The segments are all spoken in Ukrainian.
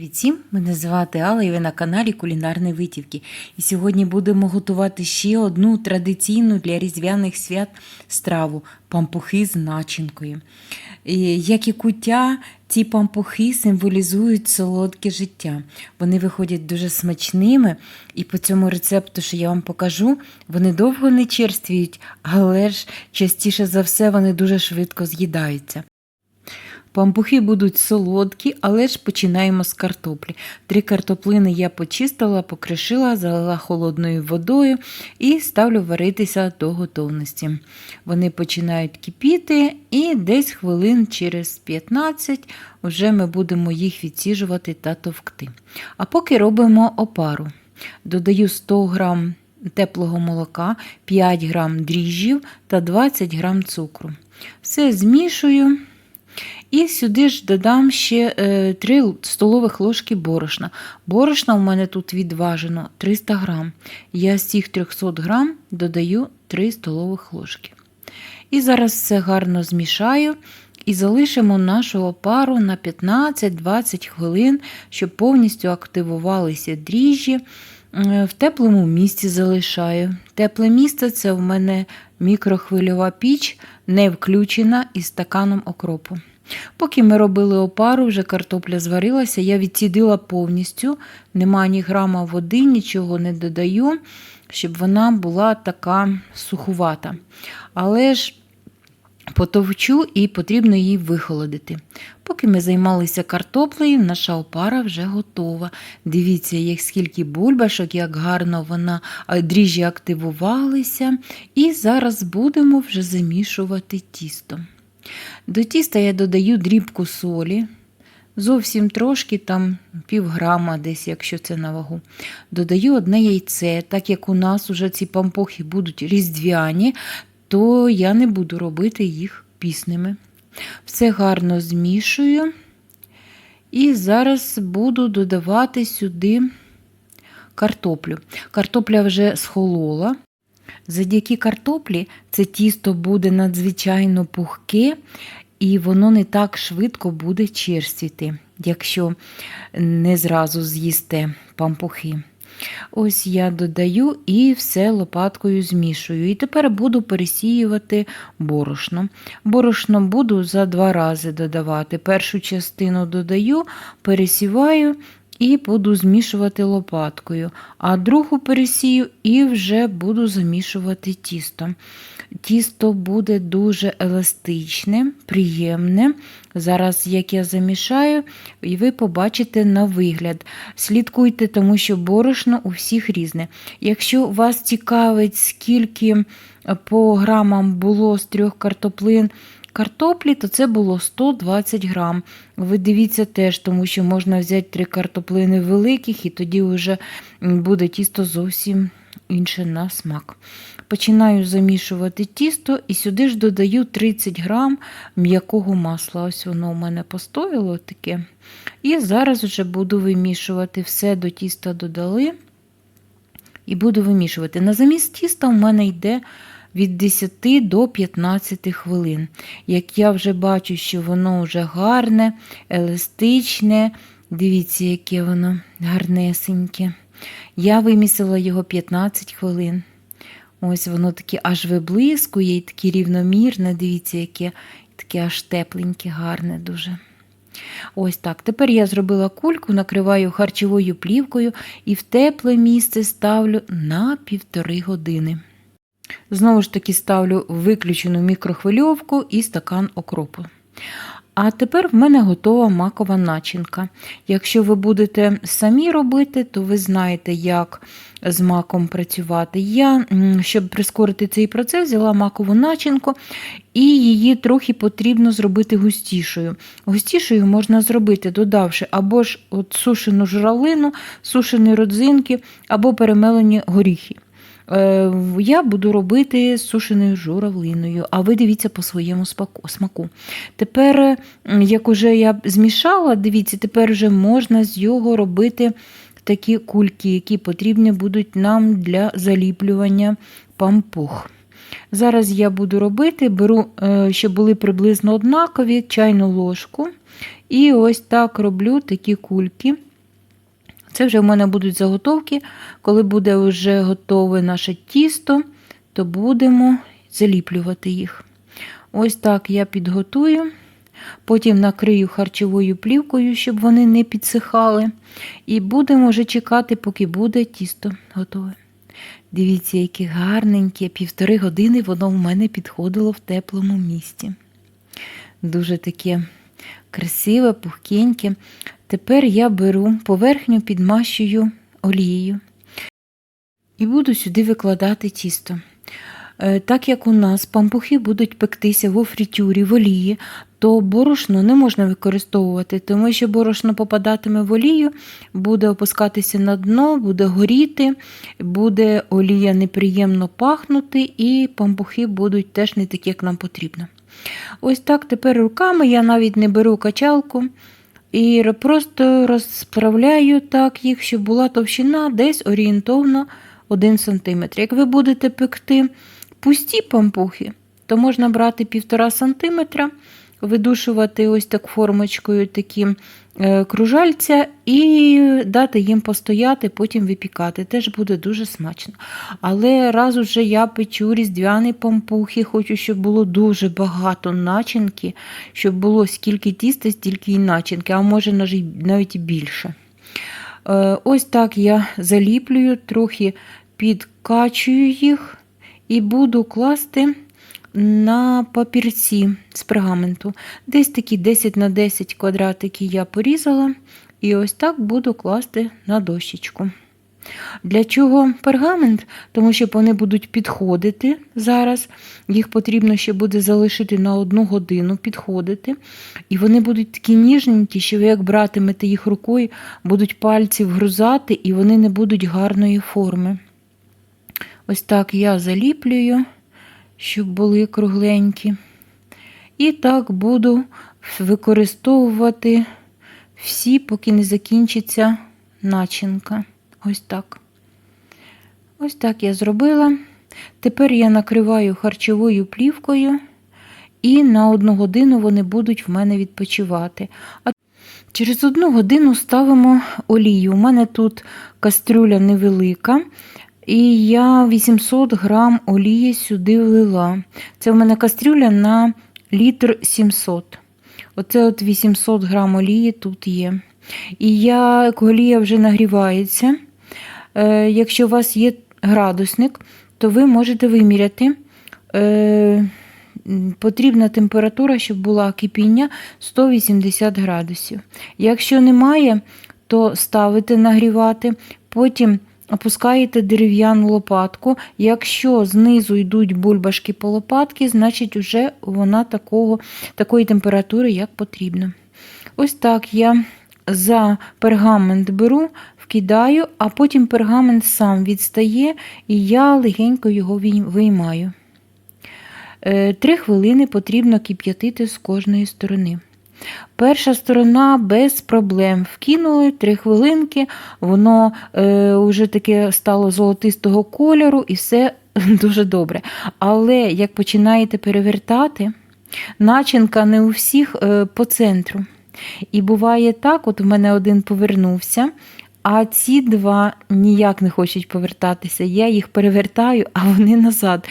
Привіт всім! Мене звати Алла і ви на каналі Кулінарні Витівки. І сьогодні будемо готувати ще одну традиційну для різдвяних свят страву пампухи з начинкою. І, Як і куття, ці пампухи символізують солодке життя. Вони виходять дуже смачними, і по цьому рецепту, що я вам покажу, вони довго не черствіють, але ж частіше за все вони дуже швидко з'їдаються. Пампухи будуть солодкі, але ж починаємо з картоплі. Три картоплини я почистила, покришила, залила холодною водою і ставлю варитися до готовності. Вони починають кипіти, і десь хвилин через 15 вже ми будемо їх відсіжувати та товкти. А поки робимо опару. Додаю 100 грам теплого молока, 5 грам дріжджів та 20 грам цукру. Все змішую. І сюди ж додам ще 3 столових ложки борошна. Борошна у мене тут відважено 300 грам. Я з цих 300 грам додаю 3 столових ложки. І зараз все гарно змішаю і залишимо нашу опару на 15-20 хвилин, щоб повністю активувалися дріжджі. В теплому місці залишаю. Тепле місце це в мене мікрохвильова піч, не включена із стаканом окропу. Поки ми робили опару, вже картопля зварилася, я відсідила повністю, нема ні грама води, нічого не додаю, щоб вона була така сухувата. Але ж потовчу і потрібно її вихолодити. Поки ми займалися картоплею, наша опара вже готова. Дивіться, як скільки бульбашок, як гарно вона дріжджі активувалися. І зараз будемо вже замішувати тісто. До тіста я додаю дрібку солі, зовсім трошки, там півграма десь, якщо це на вагу. Додаю одне яйце, так як у нас уже ці пампохи будуть різдвяні, то я не буду робити їх пісними. Все гарно змішую. І зараз буду додавати сюди картоплю. Картопля вже схолола. Завдяки картоплі це тісто буде надзвичайно пухке, і воно не так швидко буде черствіти, якщо не зразу з'їсте пампухи. Ось я додаю і все лопаткою змішую. І тепер буду пересіювати борошно. Борошно буду за два рази додавати. Першу частину додаю, пересіваю і буду змішувати лопаткою, а другу пересію і вже буду замішувати тісто. Тісто буде дуже еластичне, приємне. Зараз, як я замішаю, і ви побачите на вигляд. Слідкуйте, тому що борошно у всіх різне. Якщо вас цікавить, скільки по грамам було з трьох картоплин, картоплі, то це було 120 грам. Ви дивіться теж, тому що можна взяти три картоплини великих, і тоді вже буде тісто зовсім інше на смак. Починаю замішувати тісто і сюди ж додаю 30 грам м'якого масла. Ось воно у мене постояло таке. І зараз вже буду вимішувати все до тіста додали. І буду вимішувати. На замість тіста у мене йде від 10 до 15 хвилин. Як я вже бачу, що воно вже гарне, еластичне, дивіться, яке воно гарнесеньке. Я вимісила його 15 хвилин. Ось воно таке аж виблискує і таке рівномірне, дивіться, яке таке аж тепленьке, гарне дуже. Ось так. Тепер я зробила кульку, накриваю харчовою плівкою і в тепле місце ставлю на півтори години. Знову ж таки, ставлю виключену мікрохвильовку і стакан окропу. А тепер в мене готова макова начинка. Якщо ви будете самі робити, то ви знаєте, як з маком працювати. Я, щоб прискорити цей процес, взяла макову начинку і її трохи потрібно зробити густішою. Густішою можна зробити, додавши або ж от сушену журавлину, сушені родзинки, або перемелені горіхи. Е, я буду робити з сушеною журавлиною, а ви дивіться по своєму смаку. Тепер, як уже я змішала, дивіться, тепер вже можна з його робити такі кульки, які потрібні будуть нам для заліплювання пампух. Зараз я буду робити, беру, е, щоб були приблизно однакові, чайну ложку. І ось так роблю такі кульки. Це вже в мене будуть заготовки. Коли буде вже готове наше тісто, то будемо заліплювати їх. Ось так я підготую. Потім накрию харчовою плівкою, щоб вони не підсихали. І будемо вже чекати, поки буде тісто готове. Дивіться, яке гарненьке, півтори години воно в мене підходило в теплому місті. Дуже таке красиве, пухкеньке. Тепер я беру поверхню, підмащую олією і буду сюди викладати тісто. Е, Так як у нас пампухи будуть пектися в фритюрі, в олії, то борошно не можна використовувати, тому що борошно попадатиме в олію, буде опускатися на дно, буде горіти, буде олія неприємно пахнути, і пампухи будуть теж не такі, як нам потрібно. Ось так тепер руками я навіть не беру качалку. І просто розправляю так їх, щоб була товщина десь орієнтовно 1 см. Як ви будете пекти пусті пампухи, то можна брати 1,5 см, видушувати ось так формочкою такі кружальця і дати їм постояти, потім випікати. Теж буде дуже смачно. Але раз уже я печу різдвяні пампухи, хочу, щоб було дуже багато начинки, щоб було скільки тіста, стільки і начинки, а може навіть і більше. Е, Ось так я заліплюю, трохи підкачую їх і буду класти на папірці з пергаменту. Десь такі 10 на 10 квадратики я порізала, і ось так буду класти на дощечку. Для чого пергамент? Тому що вони будуть підходити зараз. Їх потрібно ще буде залишити на одну годину підходити. І вони будуть такі ніжненькі, що ви як братимете їх рукою, будуть пальці вгрузати, і вони не будуть гарної форми. Ось так я заліплюю, щоб були кругленькі. І так буду використовувати всі, поки не закінчиться начинка. Ось так. Ось так я зробила. Тепер я накриваю харчовою плівкою, і на одну годину вони будуть в мене відпочивати. А через одну годину ставимо олію. У мене тут кастрюля невелика. І я 800 грам олії сюди влила. Це в мене кастрюля на літр 700. Оце от 800 грам олії тут є. І я, олія вже нагрівається. Е, Якщо у вас є градусник, то ви можете виміряти. Е, Потрібна температура, щоб була кипіння 180 градусів. Якщо немає, то ставите нагрівати, потім опускаєте дерев'яну лопатку. Якщо знизу йдуть бульбашки по лопатки, значить вже вона такого, такої температури, як потрібно. Ось так я за пергамент беру, вкидаю, а потім пергамент сам відстає, і я легенько його виймаю. Е, три хвилини потрібно кип'ятити з кожної сторони. Перша сторона без проблем. Вкинули три хвилинки, воно е, вже таке стало золотистого кольору і все дуже добре. Але як починаєте перевертати, начинка не у всіх е, по центру. І буває так: от у мене один повернувся, а ці два ніяк не хочуть повертатися. Я їх перевертаю, а вони назад.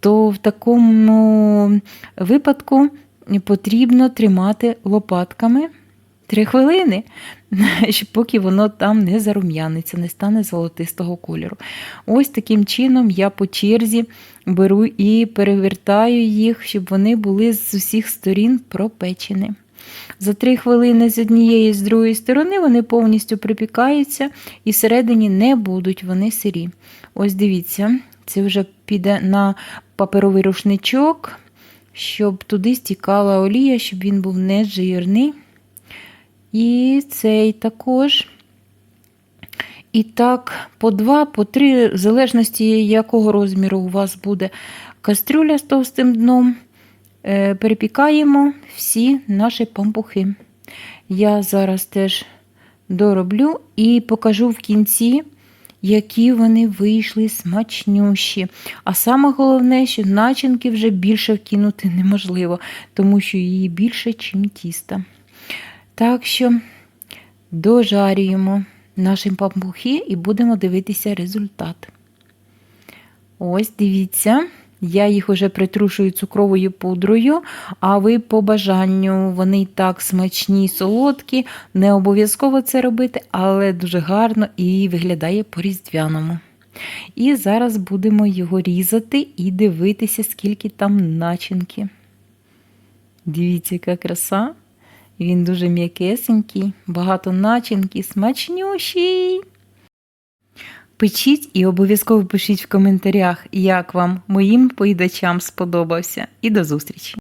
То в такому випадку потрібно тримати лопатками 3 хвилини, поки воно там не зарум'яниться, не стане золотистого кольору. Ось таким чином я по черзі беру і перевертаю їх, щоб вони були з усіх сторін пропечені. За 3 хвилини з однієї і з другої сторони вони повністю припікаються і всередині не будуть вони сирі. Ось дивіться, це вже піде на паперовий рушничок щоб туди стікала олія, щоб він був не жирний. І цей також. І так, по два, по три, в залежності, якого розміру у вас буде кастрюля з товстим дном, е, перепікаємо всі наші пампухи. Я зараз теж дороблю і покажу в кінці які вони вийшли смачнющі. А саме головне, що начинки вже більше вкинути неможливо, тому що її більше, ніж тіста. Так що дожарюємо наші пампухи і будемо дивитися результат. Ось дивіться, я їх уже притрушую цукровою пудрою, а ви по бажанню, вони так смачні, солодкі. Не обов'язково це робити, але дуже гарно і виглядає по-різдвяному. І зараз будемо його різати і дивитися, скільки там начинки. Дивіться, яка краса. Він дуже м'якесенький, багато начинки, смачнющий. Печіть і обов'язково пишіть в коментарях, як вам моїм поїдачам сподобався. І до зустрічі!